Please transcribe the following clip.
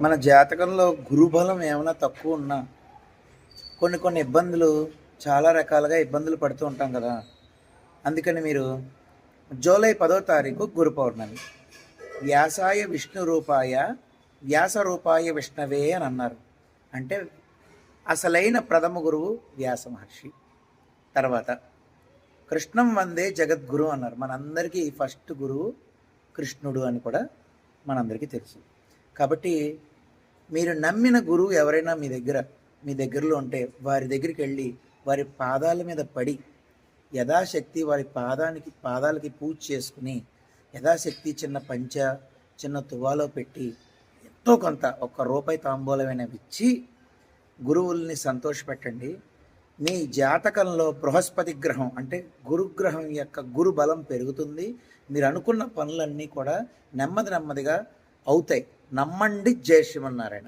మన జాతకంలో గురుబలం ఏమైనా తక్కువ ఉన్నా కొన్ని కొన్ని ఇబ్బందులు చాలా రకాలుగా ఇబ్బందులు పడుతూ ఉంటాం కదా. అందుకని మీరు జూలై పదో తారీఖు గురు పౌర్ణమి. వ్యాసాయ విష్ణు రూపాయ వ్యాస రూపాయ విష్ణవే అని అన్నారు. అంటే అసలైన ప్రథమ గురువు వ్యాస మహర్షి. తర్వాత కృష్ణం వందే జగద్గురు అన్నారు. మనందరికీ ఫస్ట్ గురువు కృష్ణుడు అని కూడా మనందరికీ తెలుసు. కాబట్టి మీరు నమ్మిన గురువు ఎవరైనా మీ దగ్గర మీ దగ్గరలో ఉంటే వారి దగ్గరికి వెళ్ళి వారి పాదాల మీద పడి యథాశక్తి వారి పాదానికి పాదాలకి పూజ చేసుకుని యథాశక్తి చిన్న పంచ చిన్న తువాలో పెట్టి ఎంతో కొంత ఒక్క రూపాయి తాంబూలమైన ఇచ్చి గురువుల్ని సంతోషపెట్టండి. మీ జాతకంలో బృహస్పతి గ్రహం అంటే గురుగ్రహం యొక్క గురు బలం పెరుగుతుంది. మీరు అనుకున్న పనులన్నీ కూడా నెమ్మది నెమ్మదిగా అవుతాయి. నమ్మండి జయ శ్రీమన్నారాయణ.